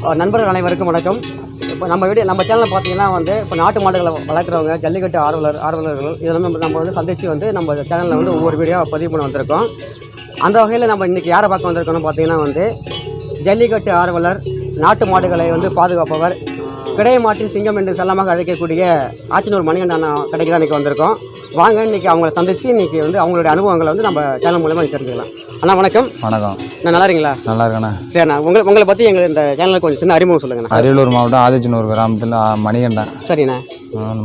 நண்பர்கள் அனைவருக்கும் வணக்கம். இப்போ நம்ம வீடு நம்ம சேனலில் பார்த்தீங்கன்னா வந்து இப்போ நாட்டு மாடுகளை வளர்க்குறவங்க ஜல்லிக்கட்டு ஆர்வலர் ஆர்வலர்கள் இதெல்லாம் நம்ம நம்ம வந்து சந்தித்து வந்து நம்ம சேனலில் வந்து ஒவ்வொரு வீடியோ பதிவு பண்ண வந்திருக்கோம். அந்த வகையில் நம்ம இன்றைக்கி யாரை பார்க்க வந்திருக்கோம்னு பார்த்தீங்கன்னா வந்து ஜல்லிக்கட்டு ஆர்வலர் நாட்டு மாடுகளை வந்து பாதுகாப்பவர் கிடைய மாட்டின் சிங்கம் என்று செல்லமாக அழைக்கக்கூடிய ஆச்சனூர் மணிகண்டன் அண்ணா கடைக்கு தான் இன்றைக்கி வந்திருக்கோம். வாங்க இன்றைக்கி அவங்கள சந்திச்சு இன்றைக்கி வந்து அவங்களுடைய அனுபவங்களை வந்து நம்ம சேனல் மூலமாக தெரிஞ்சுக்கலாம். அண்ணா வணக்கம். வணக்கம். நான் நல்லா இருக்கீங்களா? நல்லா இருக்கண்ணே சரிண்ணா உங்களை உங்களை பற்றி எங்கள் இந்த சேனலுக்கு கொஞ்சம் சின்ன அறிமுகம் சொல்லுங்கண்ணா. அரியலூர் மாவட்டம் ஆதிச்சனூர் கிராமத்தில் மணிகண்டன். சரிண்ணா.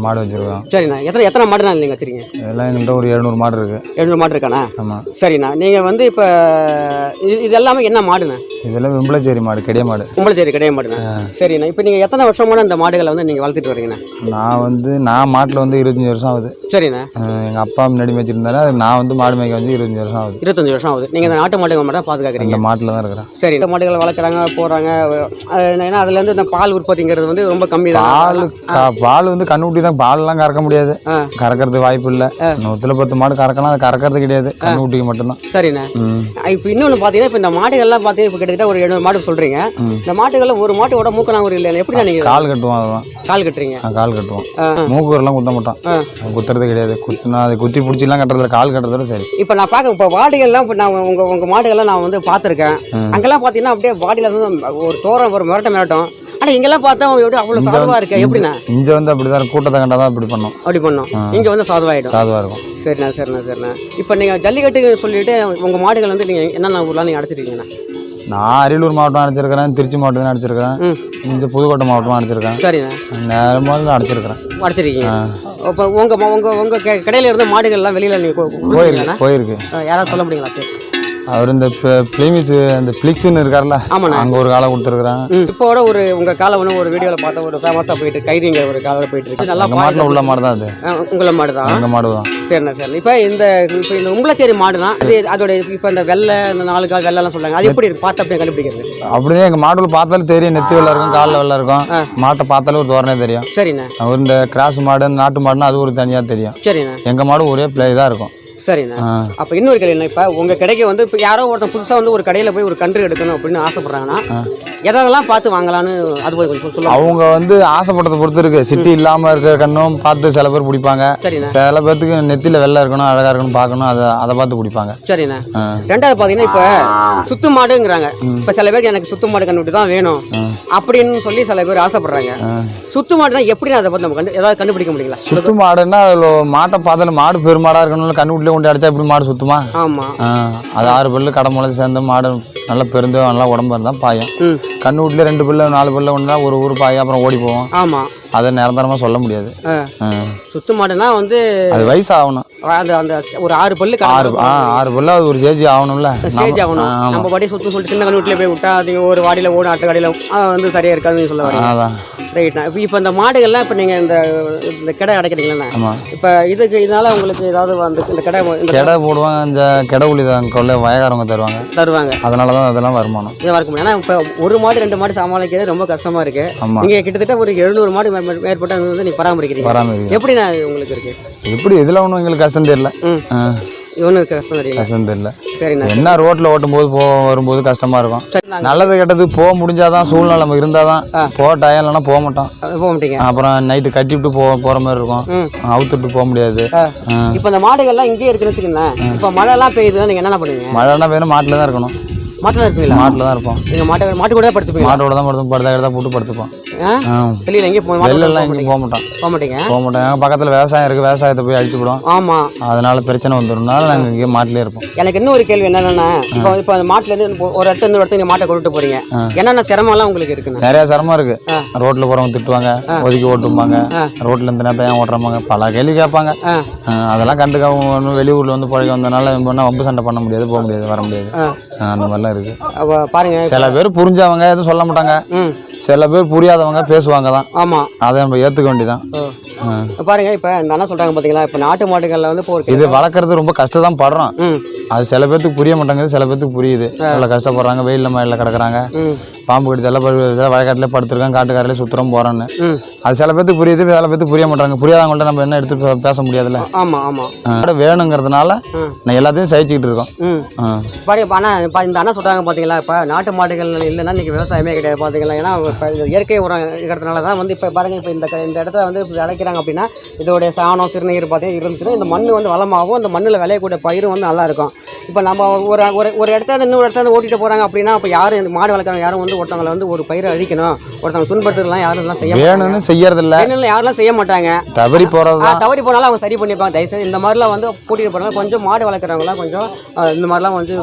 மாடு வச்சுருக்கோம். சரிண்ணா எத்தனை எத்தனை மாடுண்ணா நீங்கள் வச்சுருக்கீங்க? இதெல்லாம் எங்கள்கிட்ட ஒரு எழுநூறு மாடு இருக்குது எழுநூறு மாடு இருக்காண்ணா? ஆமாம் சரிண்ணா நீங்கள் வந்து இப்போ இது இது எல்லாமே என்ன மாடுண்ணா? இதெல்லாம் விம்பளச்சேரி மாடு கெடிய மாடு. கும்பலச்சேரி கிடையாது மாடுண்ணா சரிண்ணா. இப்போ நீங்கள் எத்தனை வருஷமான இந்த மாடுகளை வந்து நீங்கள் வளர்த்துட்டு வரீங்கண்ணா? நான் வந்து நான் மாட்டில் வந்து இருபத்தஞ்சி வருஷம் ஆகுது. சரிண்ணா. எங்கள் அப்பா முன்னாடி மேய்ச்சிருந்தாரு அது நான் வந்து மாடு மேய்க்க வந்து இருபத்தஞ்சி வருஷம் ஆகுது. இருபத்தஞ்சு வருஷம் ஆகுது. நீங்கள் இந்த நாட்டு மாடுகள் மட்டும் பாதுகாக்கிறீங்க? இந்த மாட்டில் தான் இருக்கிறேன். சரி இந்த மாடுகளை வளர்க்குறாங்க போகிறாங்க ஏன்னா அதுலேருந்து இந்த பால் உற்பத்திங்கிறது வந்து ரொம்ப கம்மி தான் பால் பால் வந்து கண்ணுக்குட்டி தான். பால்லாம் கறக்க முடியாது. கறக்கிறது வாய்ப்பு இல்லை. நூற்றுல பத்து மாடு கறக்கலாம் அது கறக்கிறது கிடையாது. கண்ணுக்குட்டிக்கு மட்டும்தான். சரிண்ணா. இப்போ இன்னொன்று பார்த்தீங்கன்னா இப்போ இந்த மாடுகள்லாம் பார்த்தீங்கன்னா இப்போ கிட்டத்தட்ட ஒரு எழுநூறு மாடு சொல்கிறீங்க இந்த மாடுகளில் ஒரு மாட்டோட மூக்கணாங்கூர் இல்லை எப்படிண்ணா நீங்கள் கால் கட்டுவோம் அதுதான் கால் கட்டுறீங்க. கால் கட்டுவோம். மூக்கூரெல்லாம் குத்த மாட்டோம். குத்துறது கிடையாது. குத்துனா அது குத்தி பிடிச்சிலாம் கட்டுறதுல கால் கட்டுறதுல சரி. இப்போ நான் பார்க்க இப்போ வாடிகள்லாம் இப்போ நான் உங்கள் உங்கள் மாடுகள்லாம் நான் வந்து பார்த்துருக்கேன் அங்கெல்லாம் பார்த்தீங்கன்னா அப்படியே வாடியில் ஒரு தோரம் ஒரு மிரட்ட மிரட்டும். ஆனால் இங்கெல்லாம் பார்த்தா எப்படி அவ்வளோ சாதுவாக இருக்கு? எப்படிண்ணா? இங்கே வந்து அப்படி தான் கூட்டத்தை கண்டா தான் இப்படி பண்ணோம். அப்படி பண்ணோம். இங்கே வந்து சாதுவாயிடும். சாதுவாக இருக்கும். சரிண்ணா சரிண்ணா சரிண்ணா. இப்போ நீங்கள் ஜல்லிக்கட்டு சொல்லிட்டு உங்கள் மாடுகள் வந்து நீங்கள் என்னென்ன ஊர்லாம் நீங்கள் அடைச்சிருக்கீங்கண்ணா? நான் அரியலூர் மாவட்டம் அடிச்சிருக்கிறேன் திருச்சி மாவட்டம் அடிச்சிருக்கிறேன் இந்த புதுக்கோட்டை மாவட்டம் அடிச்சிருக்கேன். சரிண்ணா. நேரமாக அடிச்சிருக்கிறேன். அடைச்சிருக்கீங்க. இப்போ உங்கள் உங்கள் உங்கள் கடையில் இருந்த மாடுகள்லாம் வெளியில் நீங்கள் போயிருக்கு போயிருக்கு. யாராவது சொல்ல முடியுங்களா? அவர் இந்த பிளிமிஸ் இந்த பிளிக்ஸ்னு இருக்கார்ல ஆமாண்ணா. அங்கே ஒரு காலை கொடுத்துருக்குறாங்க ம். இப்போட ஒரு உங்கள் காலை வந்து ஒரு வீடியோவில் பார்த்தா ஒரு ஃபேமஸாக போயிட்டு கைதிங்க ஒரு காலை போயிட்டு இருக்கு. நல்லா அந்த மாட்டில் உள்ள மாடு தான் அது. உங்களை மாடு தான். எங்கள் மாடு தான். சரிண்ணா சரிண்ணா. இப்போ இந்த இப்போ இந்த உம்பளச்சேரி மாடுனா அது அதோட இப்போ இந்த வெள்ளை இந்த நாலு கால் வெள்ளைலாம் சொல்றாங்க. அது எப்படி இருக்கு? பார்த்து அப்படியே கண்டுபிடிக்கிறது அப்படியே எங்கள் மாடுல பார்த்தாலே தெரியும். நெத்தி வெள்ளை இருக்கும் காலில் வெள்ளை இருக்கும். மாட்டை பார்த்தாலே ஒரு தோரணே தெரியும். சரிண்ணா. அவர் இந்த கிராஸ் மாடு நாட்டு மாடுனா அது ஒரு தனியாக தெரியும். சரிண்ணா. எங்கள் மாடு ஒரே பிளே தான் இருக்கும். சரிண்ணா. அப்போ இன்னொரு கேள்வி என்ன இப்போ உங்கள் கடைக்கு வந்து இப்போ யாரோ ஒருத்தன் புதுசாக வந்து ஒரு கடையில் போய் ஒரு கன்று எடுக்கணும் அப்படின்னு ஆசைப்படுறாங்கன்னா எதெல்லாம் பார்த்து வாங்கலான்னு அது போய் கொஞ்சம் சொல்லுவாங்க அவங்க வந்து ஆசைப்பட்டதை பொறுத்து இருக்கு. சிட்டி இல்லாமல் இருக்கிற கண்ணும் பார்த்து சில பேர் பிடிப்பாங்க. சில பேர்த்துக்கு நெத்தியில் வெள்ளை இருக்கணும் அழகாக இருக்கணும் பார்க்கணும் அதை அதை பார்த்து பிடிப்பாங்க. சரிண்ணா. ரெண்டாவது பார்த்தீங்கன்னா இப்போ சுத்து மாடுங்கிறாங்க. இப்போ சில பேருக்கு எனக்கு சுத்து மாடு கண்டுபிடி தான் வேணும். அப்படின்னு சொல்லி சில பேர் ஆசைப்படுறாங்க. சுத்து மாடுனா எப்படி அதை பற்றி நம்ம கண்டு ஏதாவது கண்டுபிடிக்க முடியுங்களா? சுத்து மாடுன்னா அதில் மாட்டை பார்த்தாலும் மாடு பெருமாடாக இருக்கணும் கண்ணுக்குள்ளே கொண்டு அடிச்சா இப்படி மாடு சுத்துமா? அது ஆறு பல்லு கடை முளைச்சி சேர்ந்து மாடு நல்லா பெருந்து நல்லா உடம்பு இருந்தால் பாயும். ம். கண்ணுக்குள்ளே ரெண்டு பிள்ளை நாலு பிள்ளை ஒன்றா ஒரு ஊர் பாயும் அப்புறம் ஓடி போவோம். ஆமாம் அதை நிரந்தரமாக சொல்ல முடியாது. சுத்து மாடுனா வந்து அது வயசு ஆகணும் அந்த ஒரு ஆறு பல்லு ஆறு ஆறு பல்லு அது ஒரு சேஜி ஆகணும்ல. ஸ்டேஜ் ஆகணும். நம்ம பாடி சுத்தம் சொல்லிட்டு சின்ன கண்ணூட்டில் போய் விட்டா அது ஒரு வாடியில் ஓடும் அடுத்த கடையில் வந்து சரியா இருக்காதுன்னு சொல்ல வரீங்க. அதான். ரைட்ண்ணா இப்போ இப்போ இந்த மாடுகள்லாம் இப்போ நீங்கள் இந்த இந்த கடை அடைக்கிறீங்களா ஆமாம் இப்போ இதுக்கு இதனால உங்களுக்கு ஏதாவது வந்து இந்த கடை இந்த கெடை போடுவாங்க இந்த கெடை உளி தான் கொள்ள வயகாரவங்க தருவாங்க. தருவாங்க. அதனால தான் அதெல்லாம் வருமானம். இதை வரைக்கும் ஏன்னா இப்போ ஒரு மாடு ரெண்டு மாடு சமாளிக்கிறது ரொம்ப கஷ்டமா இருக்கு. ஆமாம் நீங்க கிட்டத்தட்ட ஒரு எழுநூறு மாடு மேற்பட்ட வந்து நீ பராமரிக்கிறீங்க. பராமரிக்க எப்படி நான் உங்களுக்கு இருக்கு? எப்படி இதில் ஒன்றும் எங்களுக்கு கஷ்டம் தெரியல. ம். ஆ, இவனு கஷ்டம் தெரியல. கஷ்டம் தெரியல. சரிண்ணா என்ன ரோட்டில் ஓட்டும்போது போ வரும்போது கஷ்டமாக இருக்கும். நல்லது கெட்டது போக முடிஞ்சாதான் சூழ்நிலை நம்ம இருந்தால் தான் போக டயம் இல்லைன்னா போக மாட்டோம். போக மாட்டீங்க. அப்புறம் நைட்டு கட்டிவிட்டு போ போகிற மாதிரி இருக்கும். அவுத்துட்டு போக முடியாது. இப்போ இந்த மாடுகள்லாம் இங்கேயே வச்சுக்கோங்களேன். இப்போ மழைலாம் பெய்யுதுன்னா நீங்கள் என்னென்ன பண்ணுவீங்க? மழைன்னா வேணும் மாட்டில் தான் இருக்கணும். மாட்டில் தான் இருப்பீங்களா? மாட்டில் தான் இருப்போம். நீங்கள் மாட்டை மாட்டு கூட படுத்துப்பீங்க மாட்டோட தான் படுத்து படுத்தா போட்டு படுத்துப்போம். வெளியில் எங்கேயும் போக வெளிலலாம் எங்கேயும் போக மாட்டோம். போக மாட்டீங்க? போக மாட்டோம். எங்கள் பக்கத்தில் விவசாயம் இருக்குது விவசாயத்தை போய் அழிச்சு விடும் ஆமாம் அதனால பிரச்சனை வந்துடும்னால நாங்கள் இங்கே மாட்டிலே இருப்போம். எனக்கு இன்னொரு கேள்வி என்னன்னா இப்போ இப்போ அந்த மாட்டுலேருந்து ஒரு இடத்துல இருந்து ஒரு இடத்துக்கு மாட்டை கொண்டுட்டு போறீங்க. என்னென்ன சிரமம்லாம் உங்களுக்கு நிறைய சிரமம் இருக்கு. ரோட்ல போறவங்க திட்டுவாங்க ஒதுக்கி ஓட்டுவாங்க ரோட்ல இந்த நேரத்தை ஏன் ஓட்டுறாங்க பல கேள்வி கேட்பாங்க. அதெல்லாம் கண்டுக்காம ஒண்ணும் வெளியூர்ல வந்து பழக வந்தனால பண்ணா வம்பு சண்டை பண்ண முடியாது போக முடியாது வர முடியாது. அந்த மாதிரிலாம் இருக்கு. அப்போ பாருங்க. சில பேர் புரிஞ்சவங்க எதுவும் சொல்ல மாட்டாங்க. சில பேர் புரியாதவங்க பேசுவாங்க தான். ஆமாம் அதை நம்ம ஏற்றுக்க வேண்டியதான் பாருங்க இப்போ இந்த அண்ணா சொல்றாங்க பார்த்தீங்களா இப்போ நாட்டு மாடுகளில் வந்து இப்போ இது வளர்க்குறது ரொம்ப கஷ்டம் தான் படுறோம் அது சில பேர்த்துக்கு புரிய மாட்டேங்குது சில பேர்த்துக்கு புரியுது. எவ்வளோ கஷ்டப்படுறாங்க வெயிலில் மழையில் கிடக்குறாங்க. பாம்பு கடிச்சு எல்லாம் வயக்காட்டிலே படுத்துருக்கேன் காட்டுக்காரிலே சுற்றுறோம் போகிறோன்னு அது சில பேத்துக்கு புரியுது சில பேத்துக்கு புரிய மாட்டாங்க. புரியாதவங்கள்ட்ட நம்ம என்ன எடுத்து பேச முடியாதுல்ல? ஆமாம் ஆமாம் வேணுங்கிறதுனால. நான் எல்லாத்தையும் சகிச்சுக்கிட்டு இருக்கோம். பாருங்க இப்போ அண்ணா இப்போ இந்த அண்ணா சொல்கிறாங்க பார்த்தீங்களா இப்போ நாட்டு மாடுகள் இல்லைன்னா இன்றைக்கி விவசாயமே கிடையாது பார்த்தீங்களா ஏன்னா இப்போ இயற்கை உரம் இருக்கிறதுனால தான் வந்து இப்போ பாருங்க இப்போ இந்த இந்த இடத்துல வந்து விளைக்கிறாங்க அப்படின்னா இதோடைய சாணம் சிறுநீர் பார்த்தீங்கன்னா இருந்துச்சுன்னா இந்த மண் வந்து வளமாகும் அந்த மண்ணில் விளையக்கூடிய பயிரும் வந்து நல்லா இருக்கும். இப்போ நம்ம ஒரு ஒரு ஒரு இடத்துல இன்னொரு இடத்துல ஓட்டிட்டு போகிறாங்க அப்படின்னா இப்போ யாரும் இந்த மாடு வளர்க்குறவங்க யாரும் வந்து ஒருத்தவங்களை வந்து ஒரு பயிரை அழிக்கணும். ஒருத்தவங்க துன்படுத்துறதுலாம் யாரும் இதெல்லாம் செய்ய மாட்டாங்க. வேணும்னு செய்யறதில்ல. வேணும்னு யாரெல்லாம் செய்ய மாட்டாங்க. தவறி போகிறது தவறி போனாலும் அவங்க சரி பண்ணிப்பாங்க. தயவுசெய்து இந்த மாதிரிலாம் வந்து கூட்டிகிட்டு போகிறாங்க கொஞ்சம் மாடு வளர்க்குறவங்களாம் கொஞ்சம் இந்த மாதிரிலாம் வந்து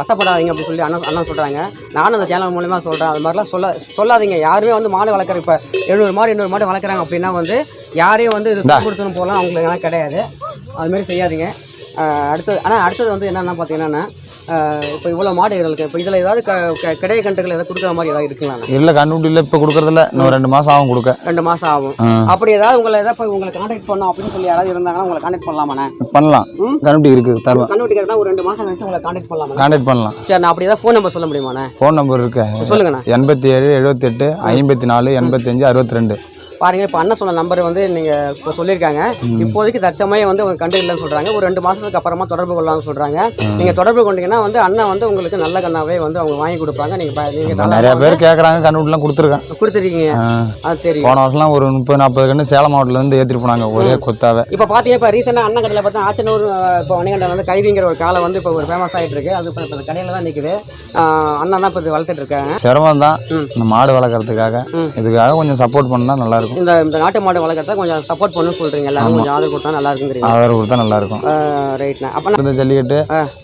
வசப்படாதீங்க அப்படின்னு சொல்லி அண்ணா அண்ணா சொல்கிறாங்க நானும் அந்த சேனல் மூலிமா சொல்கிறேன் அது மாதிரிலாம் சொல்ல சொல்லாதீங்க. யாருமே வந்து மாடு வளர்க்குற இப்போ எழுநூறு மாடு எண்ணூறு மாடு வளர்க்குறாங்க அப்படின்னா வந்து யாரையும் வந்து இது கொடுத்துன்னு போகலாம் அவங்களுக்கு எல்லாம் கிடையாது. அதுமாரி செய்யாதீங்க. அடுத்தது ஆனால் அடுத்தது வந்து என்னென்னா பார்த்தீங்கன்னா இப்போ இவ்வளோ மாடுகள் இருக்குது இப்போ இதில் ஏதாவது க கிடைய கன்றுகள் ஏதாவது கொடுக்குற மாதிரி ஏதாவது இருக்குங்களா இல்லை கண்ணுட்டியில் இப்போ கொடுக்கறதில்ல. இன்னும் ரெண்டு மாதம் ஆகும் கொடுக்க. ரெண்டு மாதம் ஆகும். அப்படி ஏதாவது உங்களை ஏதாவது உங்களை கான்டாக்ட் பண்ணோம் அப்படின்னு சொல்லி யாராவது இருந்தாங்கன்னா உங்களை கான்டாக்ட் பண்ணலாமாண்ணே பண்ணலாம். ம். கண்ணுட்டி இருக்குது தருவேன் கண்டுபிடி கேட்டால் ஒரு ரெண்டு மாதம் கழிச்சு உங்களை கான்டாக்ட் பண்ணலாமா கான்டாக்ட் பண்ணலாம். சரி நான் அப்படி ஏதாவது ஃபோன் நம்பர் சொல்ல முடியுமாண்ணே ஃபோன் நம்பர் இருக்கு. சொல்லுங்கண்ணா எண்பத்தி ஏழு எழுபத்தெட்டு ஐம்பத்தி நாலு எண்பத்தஞ்சு அறுபத்தி ரெண்டு. பாருங்க இப்போ அண்ணன் சொன்ன நம்பர் வந்து நீங்கள் இப்போ சொல்லியிருக்காங்க. இப்போதைக்கு தற்சமயம் வந்து உங்க கண்டு இல்லைன்னு சொல்கிறாங்க ஒரு ரெண்டு மாதத்துக்கு அப்புறமா தொடர்பு கொள்ளலாம்னு சொல்கிறாங்க நீங்கள் தொடர்பு கொண்டீங்கன்னா வந்து அண்ணன் வந்து உங்களுக்கு நல்ல கண்ணாவே வந்து அவங்க வாங்கி கொடுப்பாங்க. நீங்கள் நீங்கள் நிறைய பேர் கேட்குறாங்க கண்ணுட்டிலாம் கொடுத்துருக்கேன். கொடுத்துருக்கீங்க. அது சரி. போன வருஷம்லாம் ஒரு முப்பது நாற்பது கன்று சேலம் மாவட்டத்துலேருந்து ஏற்றிட்டு போனாங்க ஒரே கொத்தாவே. இப்போ பார்த்தீங்கன்னா இப்போ ரீசெண்டாக அண்ணன் கடையில் பார்த்தா ஆச்சனூர் இப்போ வணிகண்டன் வந்து கைதிங்கிற ஒரு காலை வந்து இப்போ ஒரு ஃபேமஸ் ஆகிட்டு இருக்கு. அது இப்போ இந்த கடையில் தான் நிற்குது அண்ணன் தான் இப்போ வளர்த்துட்டு இருக்காங்க. சிரமம் தான். இந்த மாடு வளர்க்குறதுக்காக. இதுக்காக கொஞ்சம் சப்போர்ட் பண்ணால் நல்லாயிருக்கும் இந்த இந்த நாட்டு மாடு வளர்க்குறத கொஞ்சம் சப்போர்ட் பண்ணு சொல்கிறீங்க எல்லாரும் கொஞ்சம் ஆதரவு கொடுத்தா நல்லா இருக்குங்கிறீங்க ஆதரவு கொடுத்தா நல்லாயிருக்கும் ரைட்ண்ணா அப்போ இந்த ஜல்லிக்கட்டு.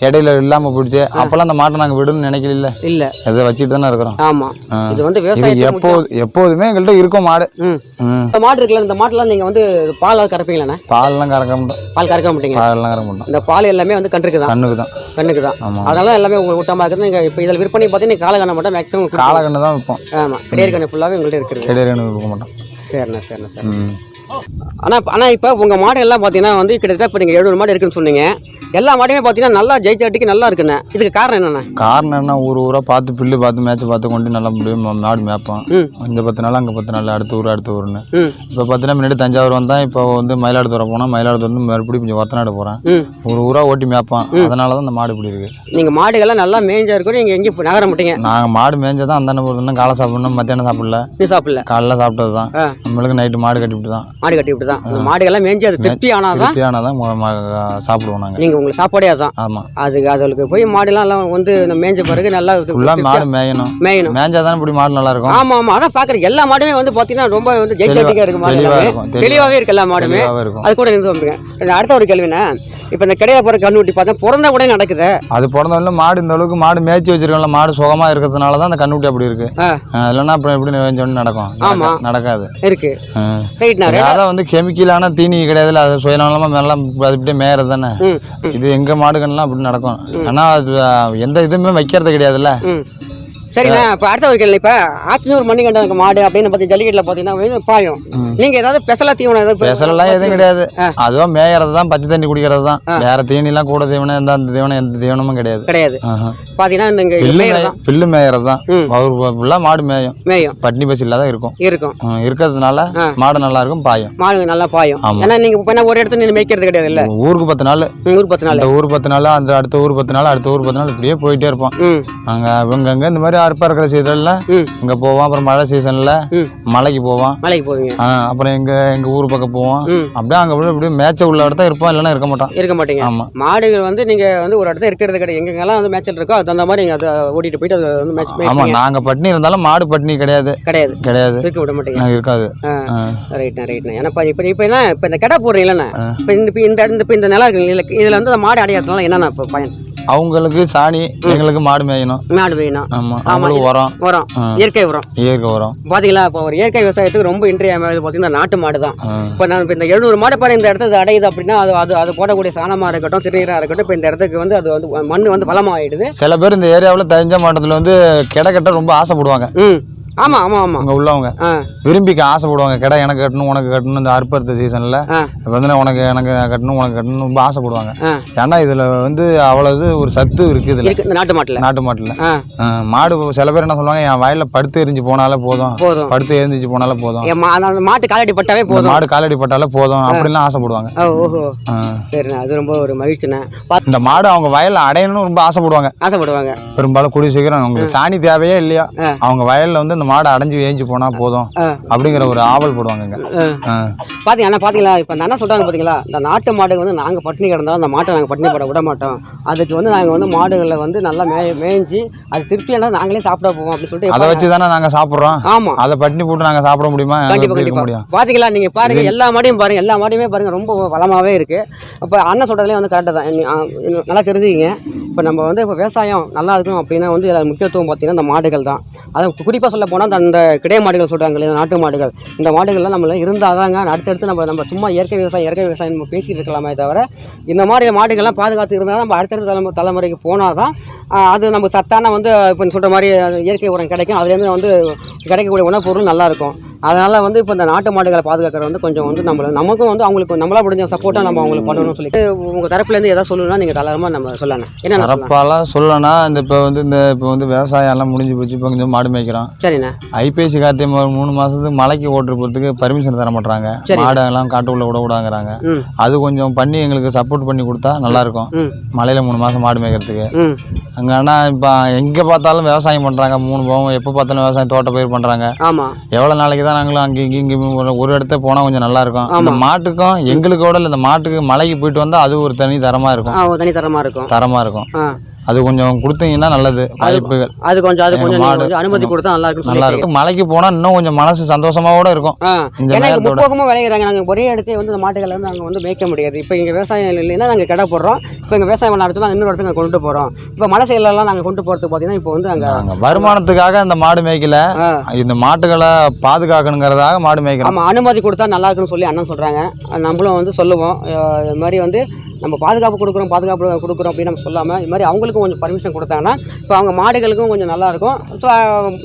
இடையில இல்லாமல் போயிடுச்சு. அப்போல்லாம் அந்த மாட்டை நாங்கள் விடுன்னு நினைக்கல இல்லை. இதை வச்சுட்டு தானே இருக்கிறோம். ஆமாம் ஆ. இது வந்து விவசாயத்துக்கு எப்போ எப்போதுமே எங்கள்கிட்ட இருக்கும் மாடு. இந்த மாடு இருக்குல்ல இந்த மாட்டுலாம் நீங்கள் வந்து பால் கறப்பீங்களாண்ணே பால்லாம் கறக்க மாட்டோம். பால் கறக்க மாட்டீங்க. பாலெல்லாம் கறக்க மாட்டோம். இந்த பால் எல்லாமே வந்து கன்றுக்கு தான் கண்ணுக்கு தான். கண்ணுக்கு தான். அதெல்லாம் எல்லாமே உங்களுக்கு ஊட்டமாக இருக்குது நீங்கள் இப்போ இதில் விற்பனை பார்த்தீங்கன்னா காலை கண்ண மட்டும் மேக்ஸிமம் காலக்கண்ணு தான் விற்போம். ஆமாம் கிடையாது கண்ணு ஃபுல்லாகவே உங்கள்கிட்ட இருக்குது கிடையாது கண்ணு விற்க மாட்டோம். சரிண்ணா சரிண்ணா சரி ம். ஆனால் ஆனால் இப்போ உங்கள் மாடு எல்லாம் பார்த்தீங்கன்னா வந்து கிட்டத்தட்ட இப்போ நீங்கள் எழுநூறு மாடு இருக்குன்னு சொன்னீங்க. எல்லா மாடுமே பார்த்தீங்கன்னா நல்லா ஜெயிச்சாட்டிக்கு நல்லா இருக்குண்ணே. இதுக்கு காரணம் என்னண்ணே? காரணம் என்ன? ஊர் ஊராக பார்த்து பில்லு பார்த்து மேட்ச் பார்த்து கொண்டு நல்லா முடியும் மாடு மேய்ப்போம் இங்கே பத்து நாள் அங்கே பத்து நாள் அடுத்த ஊர் அடுத்த ஊர்னு இப்போ பார்த்தீங்கன்னா முன்னாடி தஞ்சாவூர் வந்தால் இப்போ வந்து மயிலாடுதுறை போனால் மயிலாடுதுறை வந்து மறுபடியும் கொஞ்சம் ஒத்தநாடு போகிறேன் ஒரு ஊராக ஓட்டி மேய்ப்போம் அதனால தான் இந்த மாடு இப்படி இருக்குது நீங்கள் மாடுகள்லாம் நல்லா மேய்ஞ்சா இருக்கும் நீங்கள் எங்கேயும் நகர மாட்டீங்க. நாங்கள் மாடு மேய்ஞ்சா தான் அந்தாண்ட போகிறதுனா காலை சாப்பிடணும் மத்தியானம் சாப்பிடல. சாப்பிடல. காலைல சாப்பிட்டது தான். நம்மளுக்கு நைட்டு மாடு கட்டிவிட்டு தான். மாடு கட்டி விட்டு தான். அந்த மாடுகள்லாம் மேய்ஞ்சி அது திருப்தி ஆனால் திருப்தி தான் சாப்பிடுவோம் நாங்கள் நீங்கள் உங்களுக்கு சாப்பாடே அதான். ஆமாம் அதுக்கு அதுகளுக்கு போய் மாடுலாம் எல்லாம் வந்து இந்த மேய்ஞ்ச பிறகு நல்லா ஃபுல்லாக மாடு மேயணும். மேயணும். மேய்ஞ்சா தானே இப்படி மாடு நல்லா இருக்கும்? ஆமா ஆமா. அதான் பாக்குறேன். எல்லா மாடுமே வந்து பாத்தீங்கன்னா ரொம்ப வந்து ஜெயிச்சாட்டிக்கா இருக்கு மாடு. தெளிவாவே இருக்கு எல்லா மாடுமே. அது கூட இருந்து வந்துருங்க அடுத்த ஒரு கேள்விண்ணே இப்போ இந்த கிடையா போற கண்ணுட்டி பார்த்தா பிறந்த உடனே நடக்குது. அது பிறந்த உடனே மாடு இந்த அளவுக்கு மாடு மேய்ச்சி வச்சிருக்கோம்ல மாடு சுகமா இருக்கிறதுனால தான் அந்த கண்ணுக்குட்டி அப்படி இருக்கு. இல்லைன்னா அப்புறம் எப்படி உடனே நடக்கும். ஆமா. நடக்க- நடக்காது. இருக்கு. அதான் வந்து கெமிக்கலான தீனி கிடையாதுல்ல அது சுயநலமா மேல அது இப்படியே மேயறது தானே. இது எங்க மாடுகள்லாம் அப்படி நடக்கும். ஆனா அது எந்த இதுவுமே வைக்கிறது கிடையாதுல்ல. சரிண்ணா இப்போ அடுத்த ஒரு கேள்வி இப்போ ஆத்தனூர் மணிகண்டன் மாடு அப்படின்னு பார்த்து ஜல்லிக்கட்டில் பார்த்தீங்கன்னா பாயும். நீங்க ஏதாவது ஸ்பெஷலாக தீவனம் ஏதாவது ஸ்பெஷலெல்லாம் எதுவும் கிடையாது. அதுவும் மேயறது தான் பச்சை தண்ணி குடிக்கிறது தான். வேற தீனிலாம் கூட தீவனம் எந்த அந்த தீவனம் எந்த தீவனமும் கிடையாது. கிடையாது. ஆஹா. பார்த்தீங்கன்னா இந்த பில்லு தான். மேயறது தான். அவர் ஃபுல்லாக மாடு மேயும். மேயும். பட்னி பசி இல்லாத இருக்கும். இருக்கும். இருக்கிறதுனால. மாடு நல்லா இருக்கும் பாயும். மாடு நல்லா பாயும். ஏன்னா நீங்க இப்போ ஒரு இடத்துல நின்று மேய்க்கிறது கிடையாது இல்ல? ஊருக்கு பத்து நாள். நூறு பத்து நாள். ஊர் பத்து நாள் அந்த அடுத்த ஊர் பத்து நாள் அடுத்த ஊர் பத்து நாள் இப்படியே போயிட்டே இருப்போம். அங்கே இவங்க அங்கே இந்த மாதிரி அறுப்பாக இருக்கிற சீசனில் இங்கே போவோம். அப்புறம் மழை சீசனில் ம். மலைக்கு போவோம். மலைக்கு போவீங்க. அப்புறம் எங்கள் எங்கள் ஊர் பக்கம் போவோம். அப்படியே அங்கே போய் இப்படியே மேட்ச உள்ள இடத்த இருப்போம் இல்லைன்னா இருக்க மாட்டோம். இருக்க மாட்டீங்க. ஆமாம் மாடுகள் வந்து நீங்க வந்து ஒரு இடத்துல இருக்கிறது கிடையாது. எங்கெங்கெல்லாம் வந்து மேட்சில் இருக்கோ அது அந்த மாதிரி நீங்க அதை ஓட்டிட்டு போயிட்டு அதை வந்து மேட்ச் ஆமாம் நாங்கள் பட்னி இருந்தாலும் மாடு பட்னி கிடையாது. கிடையாது. கிடையாது. இருக்க விட மாட்டீங்க. இருக்காது. ரைட்ண்ணா ரைட்ண்ணா ஏன்னா இப்போ இப்போ இப்போ என்ன இப்போ இந்த கடை போடுறீங்களண்ணா இப்போ இந்த இப்போ இந்த இந்த நிலம் இருக்குல்ல இதில் வந்து மாடு அடையாதனால என்னண்ணா இப்போ பயன்? அவங்களுக்கு சாணி எங்களுக்கு மாடு மேயணும். மாடு வேணும் ஆமாம் அவங்களுக்கு உரம். உரம். இயற்கை உரம். இயற்கை உரம். பாத்தீங்களா இப்போ ஒரு இயற்கை விவசாயத்துக்கு ரொம்ப இன்றியமையாது பார்த்தீங்கன்னா நாட்டு மாடு தான். இப்போ நான் இப்போ இந்த எழுநூறு மாடு பாரு இந்த இடத்துல அடையுது அப்படின்னா அது அது அது போடக்கூடிய சாணமாக இருக்கட்டும் சிறுநீராக இருக்கட்டும் இப்போ இந்த இடத்துக்கு வந்து அது வந்து மண் வந்து பலமாயிடுது சில பேர் இந்த ஏரியாவில் தஞ்ச மாவட்டத்தில் வந்து கிட கட்ட ரொம்ப ஆசைப்படுவாங்க. ம் ஆமாம் ஆமாம் ஆமாம் அங்கே உள்ளவங்க விரும்பிக்க ஆசைப்படுவாங்க. கிடா எனக்கு கட்டணும் உனக்கு கட்டணும் இந்த அறுப்பறுத்த சீசனில் வந்து உனக்கு எனக்கு கட்டணும் உனக்கு கட்டணும் ரொம்ப ஆசைப்படுவாங்க. ஏன்னா இதில் வந்து அவ்வளவு ஒரு சத்து இருக்குது நாட்டு மாட்டில். நாட்டு மாட்டில். மாடு சில பேர் என்ன சொல்லுவாங்க என் வயலில் படுத்து எரிஞ்சு போனாலே போதும். படுத்து எரிஞ்சிச்சு போனாலே போதும். மாட்டு காலடி பட்டாவே போதும். மாடு காலடி பட்டாலே போதும் அப்படிலாம் ஆசைப்படுவாங்க. ஓஹோ. அது ரொம்ப ஒரு மகிழ்ச்சிண்ணே இந்த மாடு அவங்க வயலில் அடையணும்னு ரொம்ப ஆசைப்படுவாங்க. ஆசைப்படுவாங்க. பெரும்பாலும் கூடிய சீக்கிரம் அவங்களுக்கு சாணி தேவையே இல்லையா. அவங்க வயலில் வந்து இந்த மாடு அடைஞ்சு ஏஞ்சி போனால் போதும். அப்படிங்கிற ஒரு ஆவல் போடுவாங்க பாத்தீங்க அண்ணா பாத்தீங்களா? இப்போ அந்த அண்ணா சொல்றாங்க பாத்தீங்களா? இந்த நாட்டு மாடுகள் வந்து நாங்க பட்டினி கிடந்தாலும் அந்த மாட்டை நாங்க பட்டினி போட விட மாட்டோம். அதுக்கு வந்து நாங்க வந்து மாடுகளை வந்து நல்லா மே மேய்ஞ்சி அது திருப்பி என்ன நாங்களே சாப்பிட போவோம் அப்படின்னு சொல்லிட்டு அதை வச்சு தானே நாங்கள் சாப்பிட்றோம். ஆமா. அதை பட்டினி போட்டு நாங்கள் சாப்பிட முடியுமா? கண்டிப்பா கண்டிப்பா. முடியும்? பாத்தீங்களா? நீங்க பாருங்க எல்லா மாடையும் பாருங்க எல்லா மாடையுமே பாருங்க ரொம்ப வளமாவே இருக்கு. இப்போ அண்ணன் சொல்றதுலேயே வந்து கரெக்டாக தான். நல்லா தெரிஞ்சுக்கிங்க. இப்போ நம்ம வந்து இப்போ விவசாயம் நல்லா இருக்கும் அப்படின்னா வந்து முக்கியத்துவம் பார்த்தீங்கன்னா இந்த மாடுகள் தான். அதை குறிப்பாக சொல்ல போனால் அந்த கிடை மாடுகள் சொல்கிறாங்க இல்லையா நாட்டு மாடுகள். இந்த மாடுகள்லாம் நம்மள இருந்தால் தாங்க அடுத்தடுத்து நம்ம நம்ம சும்மா இயற்கை விவசாயம் இயற்கை விவசாயம் நம்ம பேசிட்டு இருக்கலாமே தவிர இந்த மாதிரி மாடுகள்லாம் பாதுகாத்து இருந்தால் நம்ம அடுத்தடுத்த தலைமுறை தலைமுறைக்கு போனால் தான் அது நம்ம சத்தான வந்து இப்போ சொல்கிற மாதிரி இயற்கை உரம் கிடைக்கும். அதுலேருந்து வந்து கிடைக்கக்கூடிய உணவுப் பொருள் நல்லாயிருக்கும் அதனால் வந்து இப்போ இந்த நாட்டு மாடுகளை பாதுகாக்கிறது வந்து கொஞ்சம் வந்து நம்மள நமக்கும் வந்து அவங்களுக்கு நம்மளா முடிஞ்ச சப்போர்ட்டாக நம்ம அவங்களுக்கு பண்ணணும்னு சொல்லி உங்கள் தரப்புலேருந்து எதாவது சொல்லணும்னா நீங்கள் தாராளமாக நம்ம சொல்லணும் என்ன தரப்பாலாம் சொல்லனா இந்த இப்போ வந்து இந்த இப்போ வந்து விவசாயம் எல்லாம் முடிஞ்சு போச்சு இப்போ கொஞ்சம் மாடு மேய்க்கிறோம். சரிண்ணே. ஐபிஎஸ்சி கார்த்தி ஒரு மூணு மாதத்துக்கு மலைக்கு ஓட்டு போகிறதுக்கு பர்மிஷன் தர மாட்டாங்க. மாடெல்லாம் காட்டுக்குள்ளே விட விடாங்கிறாங்க. அது கொஞ்சம் பண்ணி எங்களுக்கு சப்போர்ட் பண்ணி கொடுத்தா நல்லாயிருக்கும். மலையில் மூணு மாதம் மாடு மேய்க்கிறதுக்கு. அங்கே ஆனால் இப்போ எங்கே பார்த்தாலும் விவசாயம் பண்ணுறாங்க மூணு போகம் எப்போ பார்த்தாலும் விவசாயம் தோட்ட பயிர் பண்ணுறாங்க எவ்வளோ நாளைக்கு தான் நாங்களும் அங்கே இங்கே இங்கே ஒரு- இடத்த போனால் கொஞ்சம் நல்லா இருக்கும். அந்த ஆமா. மாட்டுக்கும் எங்களுக்கோட இல்லை இந்த மாட்டுக்கு மலைக்கு போயிட்டு வந்தால் அது ஒரு தனி தரமாக இருக்கும். தனி தரமாக இருக்கும். தரமாக இருக்கும். அது கொஞ்சம் கொடுத்தீங்கன்னா நல்லது. வாய்ப்புகள். அது கொஞ்சம் அது கொஞ்சம் நீங்க. கொஞ்சம் அனுமதி கொடுத்தா நல்லா இருக்கும்னு நல்லா இருக்கும். மலைக்கு போனால் இன்னும் கொஞ்சம் மனசு சந்தோஷமாவோட இருக்கும். இந்த ஏன்னா இங்க நேரத்தோட. விளையிறாங்க. நாங்கள் ஒரே இடத்தையே வந்து இந்த மாட்டுகளை வந்து நாங்கள் வந்து மேய்க்க முடியாது. இப்போ இங்கே விவசாயம் இல்லைன்னா நாங்கள் கடை போடுறோம். இப்போ எங்கள் விவசாயம் பண்ண இடத்துல இன்னொரு இடத்துக்கு நாங்க கொண்டு போகிறோம் இப்போ மலை சைடுலலாம் நாங்கள் கொண்டு போகிறதுக்கு பார்த்தீங்கன்னா இப்போ வந்து அங்கே நாங்கள் வருமானத்துக்காக இந்த மாடு மேய்க்கல. ஆ. இந்த மாட்டுகளை பாதுகாக்கணுங்கிறதாக மாடு மேய்க்கிறோம். அனுமதி கொடுத்தா நல்லா இருக்குன்னு சொல்லி அண்ணன் சொல்கிறாங்க நம்மளும் வந்து சொல்லுவோம். அஹ் இது மாதிரி வந்து நம்ம பாதுகாப்பு கொடுக்குறோம் பாதுகாப்பு கொடுக்குறோம் அப்படின்னு நம்ம சொல்லாமல் இது மாதிரி அவங்களுக்கும் கொஞ்சம் பர்மிஷன் கொடுத்தாங்கன்னா இப்போ அவங்க மாடுகளுக்கும் கொஞ்சம் நல்லாயிருக்கும் ஸோ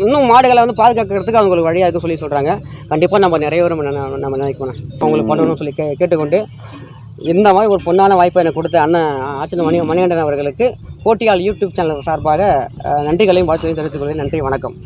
இன்னும் மாடுகளை வந்து பாதுகாக்கிறதுக்கு அவங்களுக்கு வழியாக இருக்குன்னு சொல்லி சொல்கிறாங்க கண்டிப்பாக நம்ம நிறைய பேரும் நம்ம நினைக்கணும் அவங்களுக்கு பண்ணணும்னு சொல்லி கே கேட்டுக்கொண்டு இந்த மாதிரி ஒரு பொண்ணான வாய்ப்பை எனக்கு கொடுத்த அண்ணன் ஆச்சன மணி மணிகண்டன் அவர்களுக்கு போட்டியால் யூடியூப் சேனல் சார்பாக நன்றிகளையும் வாழ்த்துக்களையும் தெரிவித்துக் கொள்கிறேன். நன்றி வணக்கம்.